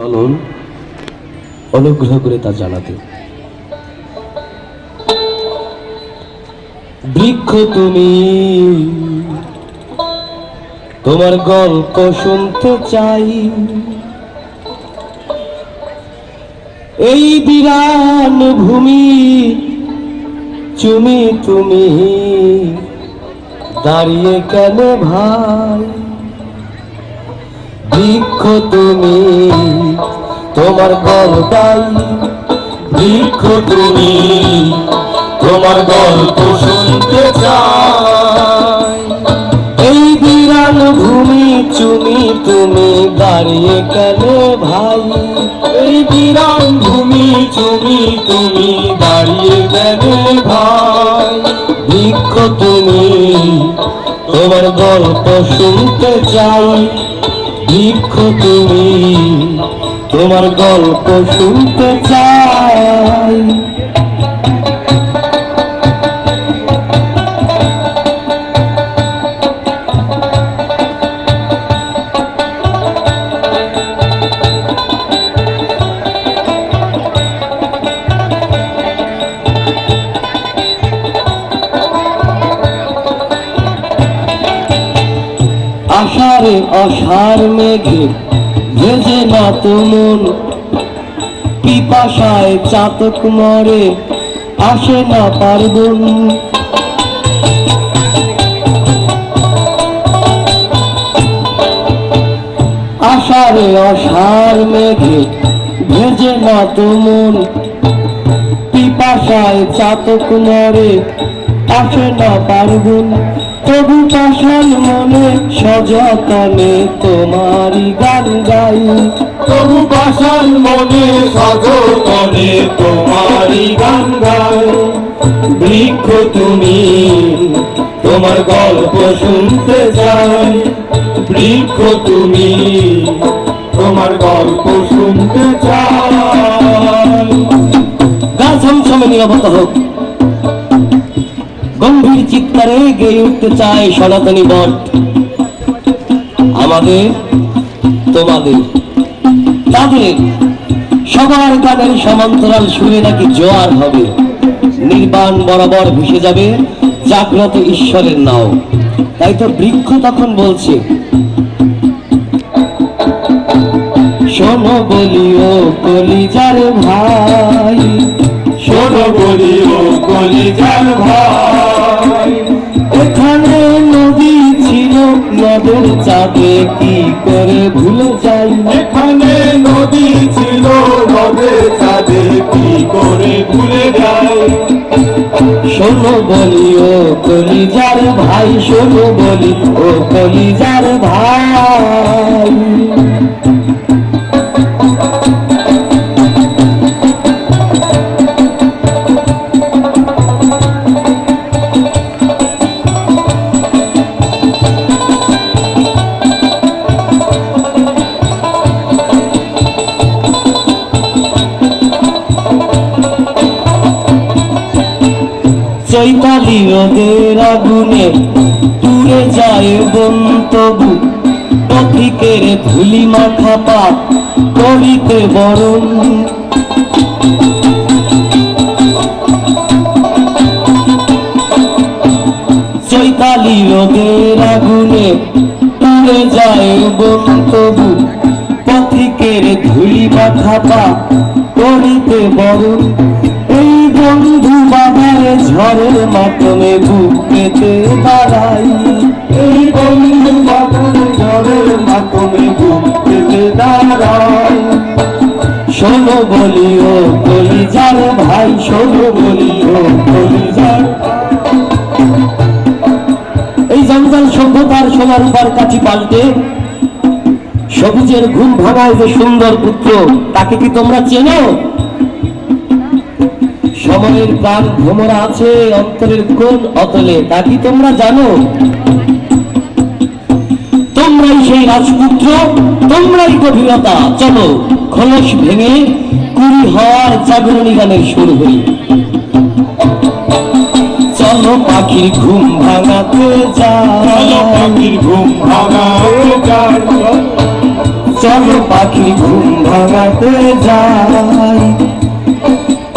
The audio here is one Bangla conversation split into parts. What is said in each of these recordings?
চলন, অনুগ্রহ করে তা জানাতে। বৃক্ষ তুমি, তোমার গল্প শুনতে চাই। এই বিরান ভূমি, চুমি তুমি, দাঁড়িয়ে কেন ভাই? বৃক্ষ তুমি, তোমার গল্পাই বৃক্ষ তুমি, তোমার গল্প শুনতে চাই। এই বিরান ভূমি চুমি তুমি, দাঁড়িয়ে কেন ভাই। এই বিরান ভূমি চুমি তুমি, দাঁড়িয়ে কেন ভাই। বৃক্ষ তুমি, তোমার গল্প শুনতে চাই। বৃক্ষ তুমি তোমার গল্প শুনতে চাই। আষাঢ়ে মেঘে ভেজে না তুমন পিপাসায় চাতক মরে, আসে না পারবন আষাঢ়ে অসার মেঘে ভেজে না তুমন পিপাসায় চাতক মরে, আসে না পারগুন তবু পাশান মনে সযতনে তোমারই গান গাই। তবু পাশান মনে সযতনে তোমারই গান গায় বৃক্ষ তুমি তোমার গল্প শুনতে চাই। বৃক্ষ তুমি তোমার গল্প শুনতে চাই। গা ছমছমে নিরাপত্তা হোক গম্ভীর চিৎকারে গেয়ে উঠতে চায় সনাতনী বট। আমাদের, তোমাদের, তাদের, সবার গানের সমান্তরাল সুরে নাকি জোয়ার হবে? নির্বাণ বরাবর ভেসে যাবে জাগ্রত ঈশ্বরের নাও। তাই তো বৃক্ষ তখন বলছে, শোনো বলিও কলিজার ভাই, শোনো বলি ও কলিজার ভাই নদের চাঁদে কি করে ভুলে যাই? এখানে নদী ছিল নদের চাঁদে কি করে ভুলে যাই? শোনো বলি ও কলিজার ভাই শোনো বলি ও কলিজার ভাই। চৈতালি রোদের আগুনে পুড়ে যায় বন্তবু পথিকের ধুলি মাথা পা করিতে বরণ। চৈতালি রোদের আগুনে পুড়ে যায় বন্তবু পথিকের ধুলি মাথা পা করিতে বরণ। বন্ধু ঝড়ের মাধ্যমে দাঁড়াই এই বন্ধু ঝড়ের মাধ্যমে দাঁড়ায় শোনো বলি ও কলিজার ভাই, শোনো বলি ও কলিজার এই জঞ্জাল সভ্যতার সোনার উপর কাছি পাল্টে, সবুজের ঘুম ভাঙায় যে সুন্দর পুত্র, তাকে কি তোমরা চেনো? সময়ের প্রাণ ভ্রমরা আছে অন্তরের কোন অতলে। তা কি তোমরা জানো? তোমরাই সেই রাজপুত্র তোমরাই গভীরতা। চলো খলস ভেঙে কুড়ি হওয়ার জাগরণী গানের সুর হই চলো পাখির ঘুম ভাঙাতে চলো পাখির ঘুম ভাঙাতে চলো পাখি ঘুম ভাঙাতে যাই।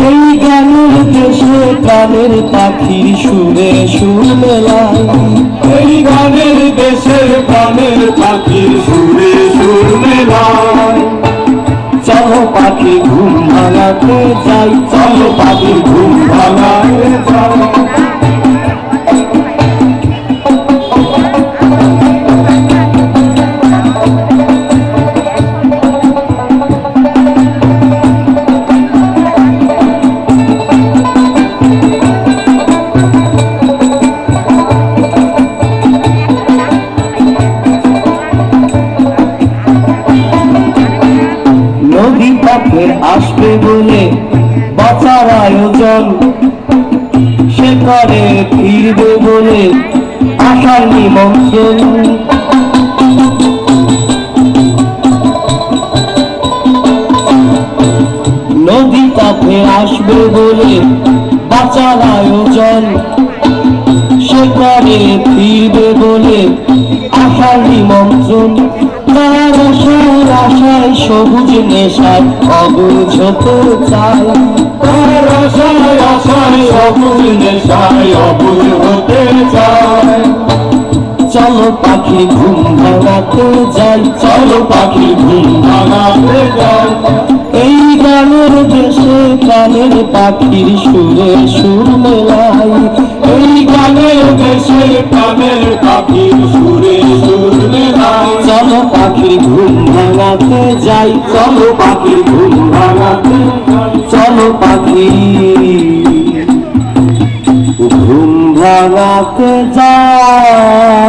এই গানের দেশে প্রাণের পাখির সুরে সুর মেলাই এই গানের দেশের প্রাণের পাখির সুরে সুর মেলায় চলো পাখি ঘুম ভাঙাতে যাই। চলো পাখির ঘুম ভাঙাতে যাই। করে ফিরবে বলে আশার নিমন্ত্রণ। নদী পথে আসবে বলে বাঁচার আয়োজন। ফিরবে বলে আশার নিমন্ত্রণ তার আশার আশায় সবুজ নেশায় অবুঝ চায় তার আশায় আশায় অবুল নেশায় হতে চায় চলো পাখি ঘুম ভাঙাতে যাই। চলো পাখি ঘুম ভাঙাতে যাই। দেশে পাখির সুরে সুর মেলাই এই গানের দেশে প্রাণের পাখির সুরে সুর মেলায় চলো পাখি ঘুম ভাঙাতে যাই, চলো পাখির ঘুম ভাঙাতে চলো পাখি। ঘুম ভাঙাতে যাই।